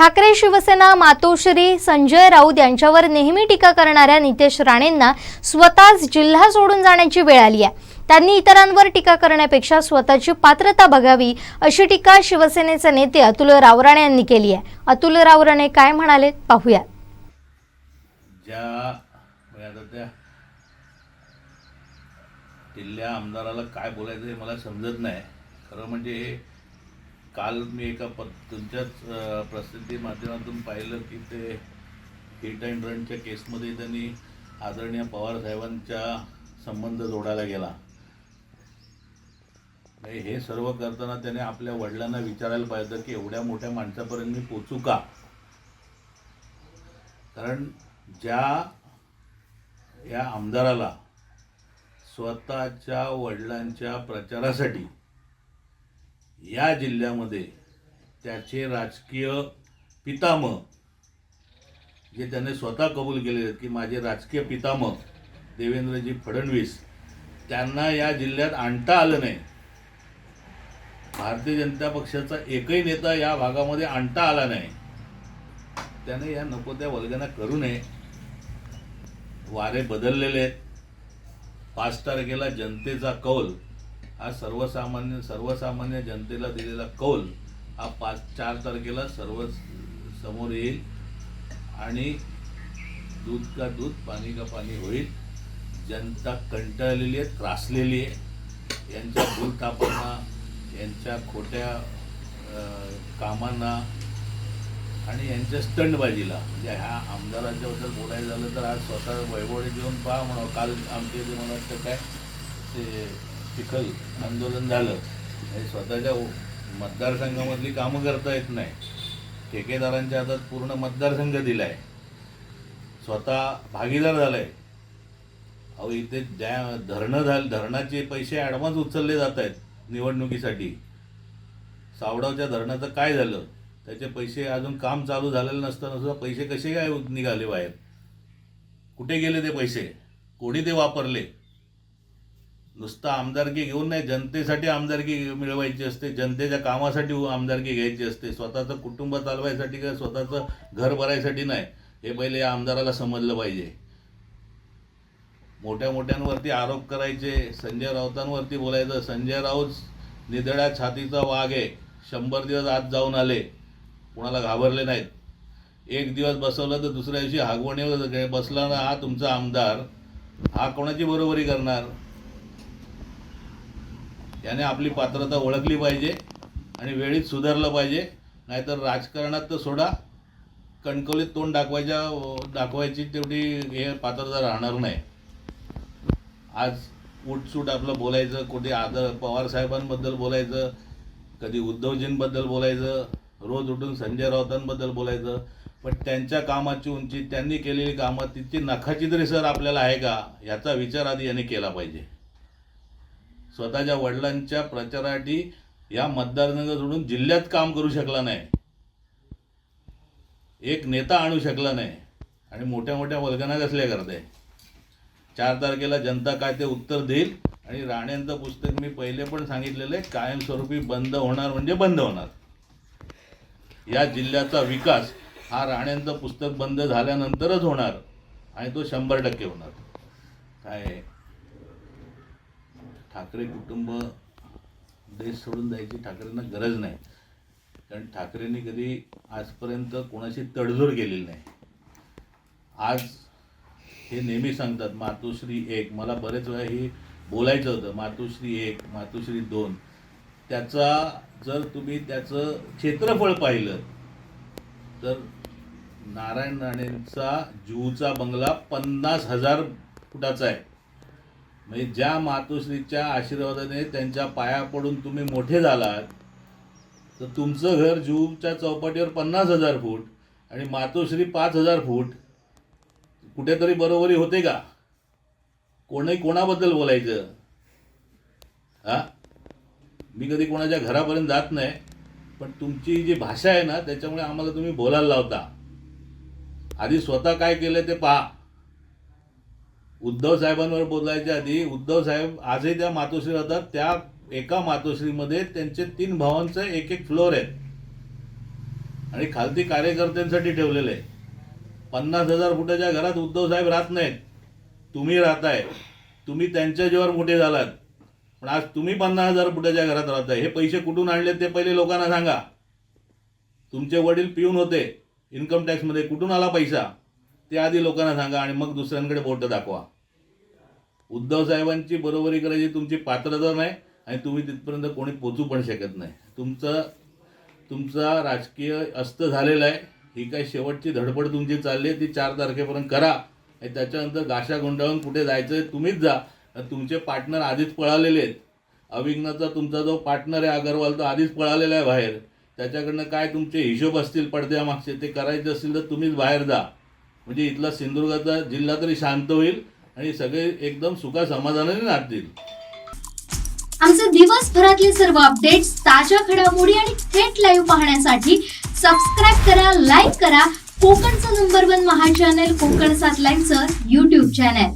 Thackeray Shiv Sena Matoshree Sanjay Raut यांच्यावर नेहमी टीका करणाऱ्या नितेश राणेंना स्वतःच जिल्हा सोडून जाण्याची वेळ आली आहे. त्यांनी इतरांवर टीका करण्यापेक्षा स्वतःची पात्रता बघावी अशी टीका शिवसेनेचे नेते अतुल रावराणे यांनी केली आहे. अतुल रावराणे काय म्हणाले पाहूया. ज्या म्हणजे आमदाराला काय बोलायचं हे मला समजत नाही. खरं म्हणजे काल मी एका प तुमच्याच प्रसिद्धी माध्यमातून पाहिलं की ते हिट अँड रनच्या केसमध्ये त्यांनी आदरणीय पवार साहेबांच्या संबंध जोडायला गेला. म्हणजे हे सर्व करताना त्याने आपल्या वडिलांना विचारायला पाहिजे की एवढ्या मोठ्या माणसापर्यंत मी पोचू का? कारण ज्या या आमदाराला स्वतःच्या वडिलांच्या प्रचारासाठी या जिल्ह्यामध्ये त्याचे राजकीय पितामह जे त्याने स्वतः कबूल केलेले आहेत की माझे राजकीय पितामह देवेंद्रजी फडणवीस त्यांना या जिल्ह्यात आणता आलं नाही. भारतीय जनता पक्षाचा एकही नेता या भागामध्ये आणता आला नाही. त्याने या नको त्या वल्गना करू नये. वारे बदललेले आहेत. पाच तारखेला जनतेचा कौल हा सर्वसामान्य सर्वसामान्य जनतेला दिलेला कौल हा पाच चार तारखेला सर्व समोर येईल आणि दूध का दूध पाणी का पाणी होईल. जनता कंटाळलेली आहे त्रासलेली आहे. यांच्या भूलतापांना यांच्या खोट्या कामांना आणि यांच्या स्टंटबाजीला म्हणजे ह्या आमदारांच्या बद्दल बोलायचं झालं तर आज स्वतः वैभवडे घेऊन पहा म्हणा काल आमच्या इथे मला वाटतं काय ते चिखल आंदोलन झालं. हे स्वतःच्या मतदारसंघामधली कामं करता येत नाही. ठेकेदारांच्या हातात पूर्ण मतदारसंघ दिला आहे स्वतः भागीदार झाला आहे अहो इथे ज्या धरणं झालं धरणाचे पैसे ॲडव्हान्स उचलले जात आहेत निवडणुकीसाठी. सावडावच्या धरणाचं काय झालं? त्याचे पैसे अजून काम चालू झालेलं नसताना सुद्धा पैसे कसे काय निघाले बाहेर? कुठे गेले ते पैसे? कोणी ते वापरले? नुसतं आमदारकी घेऊन नाही जनतेसाठी आमदारकी मिळवायची असते जनतेच्या कामासाठी आमदारकी घ्यायची असते. स्वतःचं कुटुंब चालवायसाठी किंवा स्वतःचं घर भरायसाठी नाही? हे पहिले या आमदाराला समजलं पाहिजे. मोठ्या मोठ्यांवरती आरोप करायचे संजय राऊतांवरती बोलायचं संजय राऊत निधड्या छातीचा वाघ आहे. शंभर दिवस आत जाऊन आले कुणाला घाबरले नाहीत. एक दिवस बसवलं तर दुसऱ्या दिवशी हागवणीवर बसला ना हा तुमचा आमदार हा कोणाची बरोबरी करणार? याने आपली पात्रता ओळखली पाहिजे आणि वेळीत सुधारलं पाहिजे. नाहीतर राजकारणात तर सोडा कणकवलीत तोंड दाखवायच्या दाखवायची तेवढी हे पात्रता राहणार नाही. आज उठसूट आपलं बोलायचं कुठे आदर पवार साहेबांबद्दल बोलायचं कधी उद्धवजींबद्दल बोलायचं रोज उठून संजय राऊतांबद्दल बोलायचं पण त्यांच्या कामाची उंची त्यांनी केलेली कामं तितकी नखाची तरी सर आपल्याला आहे का? याचा विचार आधी यांनी केला पाहिजे. स्वतःच्या वडिलांच्या प्रचारासाठी या मतदारसंघ सोडून जिल्ह्यात काम करू शकला नाही. एक नेता आणू शकला नाही. आणि मोठ्या मोठ्या वल्गना कसल्या करते? चार तारखेला जनता काय ते उत्तर देईल. आणि राणेंचं पुस्तक मी पहिले पण सांगितलेलं आहे कायमस्वरूपी बंद होणार म्हणजे बंद होणार. या जिल्ह्याचा विकास हा राणेंचं पुस्तक बंद झाल्यानंतरच होणार आणि तो शंभर टक्के होणार. काय? ठाकरे कुटुंब देश सोडून जायची ठाकरेंना गरज नाही. कारण ठाकरेंनी कधी आजपर्यंत कोणाशी तडजोड केलेली नाही. आज हे नेहमी सांगतात मातोश्री एक. मला बरेच वेळा हे बोलायचं होतं मातोश्री एक मातोश्री दोन. त्याचा जर तुम्ही त्याचं क्षेत्रफळ पाहिलं तर नारायण राणेंचा जूचा बंगला पन्नास हजार फुटाचा आहे. म्हणजे ज्या मातोश्रीच्या आशीर्वादाने त्यांच्या पाया पडून तुम्ही मोठे झालात तर तुमचं घर जूच्या चौपाटीवर पन्नास हजार फूट आणि मातोश्री पाच हजार फूट कुठेतरी बरोबरी होते का? कोणी कोणाबद्दल बोलायचं? हा? मी कधी कोणाच्या घरापर्यंत जात नाही पण तुमची जी भाषा आहे ना त्याच्यामुळे आम्हाला तुम्ही बोलायला लावता. आधी स्वतः काय केलं ते पहा. उद्धव साहेबांवर बोलायच्या आधी उद्धव साहेब आजही त्या मातोश्री राहतात. त्या एका मातोश्रीमध्ये त्यांचे तीन भावांचे एक एक फ्लोअर आहेत. आणि खालती कार्यकर्त्यांसाठी ठेवलेले आहे. पन्नास हजार फुटाच्या घरात उद्धव साहेब राहत नाहीत. तुम्ही राहताय. तुम्ही त्यांच्या जीवावर मोठे झालात. पण आज तुम्ही पन्नास हजार फुटाच्या घरात राहताय. हे पैसे कुठून आणले ते पहिले लोकांना सांगा. तुमचे वडील पिऊन होते. इन्कम टॅक्समध्ये कुठून आला पैसा? ते आधी लोकांना सांगा आणि मग दुसऱ्यांकडे बोट दाखवा. उद्धव साहेबांची बरोबरी करायची तुमची पात्रता नाही आणि तुम्ही तिथपर्यंत कोणी पोचू पण शकत नाही. तुमचं तुमचा राजकीय अस्त झालेला आहे. ही काय शेवटची धडपड तुमची चालली आहे ती चार तारखेपर्यंत करा. आणि त्याच्यानंतर गाशा गुंडाळून कुठे जायचं आहे तुम्हीच जा. तुमचे पार्टनर आधीच पळालेले आहेत. अविघ्नाचा तुमचा जो पार्टनर आहे अगरवाल तो आधीच पळालेला आहे बाहेर. त्याच्याकडनं काय तुमचे हिशोब असतील पडद्यामागचे ते करायचे असतील तर तुम्हीच बाहेर जा. म्हणजे इथला सिंधुदुर्गाचा जिल्हा तरी शांत होईल आणि सगळे एकदम सुखा समाधानाने नाचतील आमचे दिवसभरातले सर्व अपडेट्स ताज्या घडामोडी आणि थेट लाईव्ह पाहण्यासाठी सबस्क्राईब करा लाईक करा. कोकणचं नंबर वन महा चॅनल कोकण सात लाईव्हचं युट्यूब चॅनल